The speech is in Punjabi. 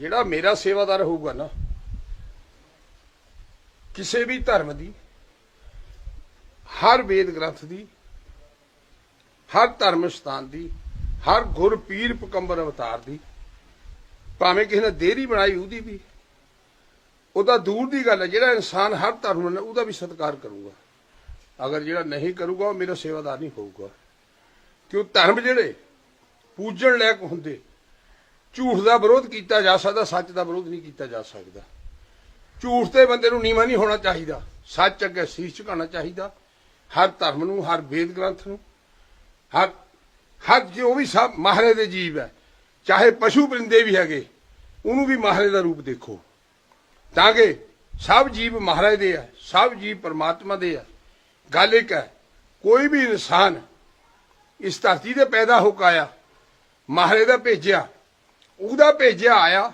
ਜਿਹੜਾ ਮੇਰਾ ਸੇਵਾਦਾਰ ਹੋਊਗਾ ਨਾ, ਕਿਸੇ ਵੀ ਧਰਮ ਦੀ, ਹਰ ਵੇਦ ਗ੍ਰੰਥ ਦੀ, ਹਰ ਧਰਮ ਸਥਾਨ ਦੀ, ਹਰ ਗੁਰ ਪੀਰ ਪਕੰਬਰ ਅਵਤਾਰ ਦੀ, ਭਾਵੇਂ ਕਿਸੇ ਨੇ ਦੇਰੀ ਬਣਾਈ ਉਹਦੀ ਵੀ, ਉਹਦਾ ਦੂਰ ਦੀ ਗੱਲ ਹੈ, ਜਿਹੜਾ ਇਨਸਾਨ ਹਰ ਧਰਮ ਨੂੰ ਉਹਦਾ ਵੀ ਸਤਿਕਾਰ ਕਰੂਗਾ। ਅਗਰ ਜਿਹੜਾ ਨਹੀਂ ਕਰੂਗਾ, ਉਹ ਮੇਰਾ ਸੇਵਾਦਾਰ ਨਹੀਂ ਹੋਊਗਾ। ਕਿਉਂ? ਧਰਮ ਜਿਹੜੇ ਪੂਜਣ ਲਾਇਕ ਹੁੰਦੇ ਝੂਠ ਦਾ ਵਿਰੋਧ ਕੀਤਾ ਜਾ ਸਕਦਾ, ਸੱਚ ਦਾ ਵਿਰੋਧ ਨਹੀਂ ਕੀਤਾ ਜਾ ਸਕਦਾ। ਝੂਠ ਤੇ ਬੰਦੇ ਨੂੰ ਨੀਵਾਂ ਨਹੀਂ ਹੋਣਾ ਚਾਹੀਦਾ। ਸੱਚ ਅੱਗੇ ਸੀਸ ਝੁਕਾਉਣਾ ਚਾਹੀਦਾ। ਹਰ ਧਰਮ ਨੂੰ, ਹਰ ਵੇਦ ਗ੍ਰੰਥ ਨੂੰ, ਹਰ ਹਰ ਜੋ ਵੀ ਸਭ ਮਹਾਰਾਜ ਦੇ ਜੀਵ ਹੈ, ਚਾਹੇ ਪਸ਼ੂ ਪਰਿੰਦੇ ਵੀ ਹੈਗੇ, ਉਹਨੂੰ ਵੀ ਮਹਾਰਾਜ ਦਾ ਰੂਪ ਦੇਖੋ। ਤਾਂ ਕਿ ਸਭ ਜੀਵ ਮਹਾਰਾਜ ਦੇ ਆ ਸਭ ਜੀਵ ਪਰਮਾਤਮਾ ਦੇ ਆ ਗੱਲ ਇੱਕ ਹੈ, ਕੋਈ ਵੀ ਇਨਸਾਨ ਇਸ ਧਰਤੀ ਤੇ ਪੈਦਾ ਹੋ ਕੇ ਆਇਆ, ਮਹਾਰਾਜ ਦਾ ਭੇਜਿਆ ਉਹਦਾ ਭੇਜਿਆ ਆਇਆ